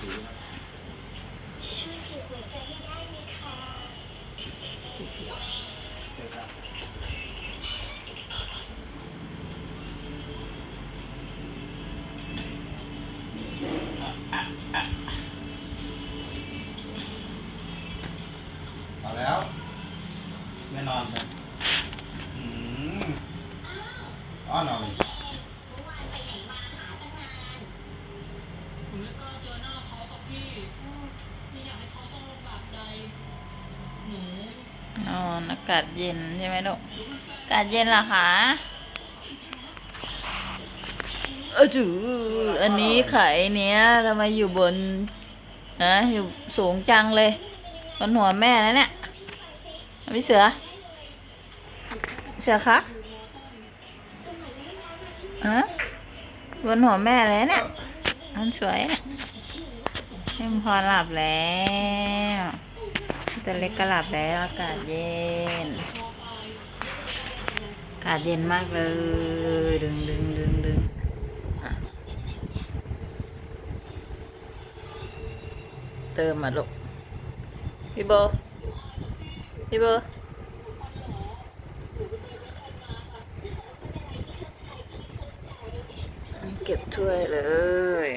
สีช่วยถือหัวใจให้ได้ไหมคะใช่ครับเอาแล้วไม่นอนกันอืมอ้อนเอาเลยผมไม่กล้าเจอหน้าเขากั บพี่ไม่อยากให้เขาต้องลำบากใจหนูนอนอากาศเย็นใช่ไหมลูกอากาศเย็นเหรอคะเออจืออันนี้ไข่เนี้ยทำไมอยู่บนนะอยู่สูงจังเลยบนหัวแม่นะเนี่ยพี่เสือ เสือคะฮะบนหัวแม่เลยเนี่ยอันสวยเนี่ยให้ม พรหลับแล้วตัวเล็กก็หลับแล้วอากาศเย็น อากาศเย็นมากเลย ดึงดึงดึงดึงเติมมาลูกพี่โบพี่โบเก็บถ้วยเลย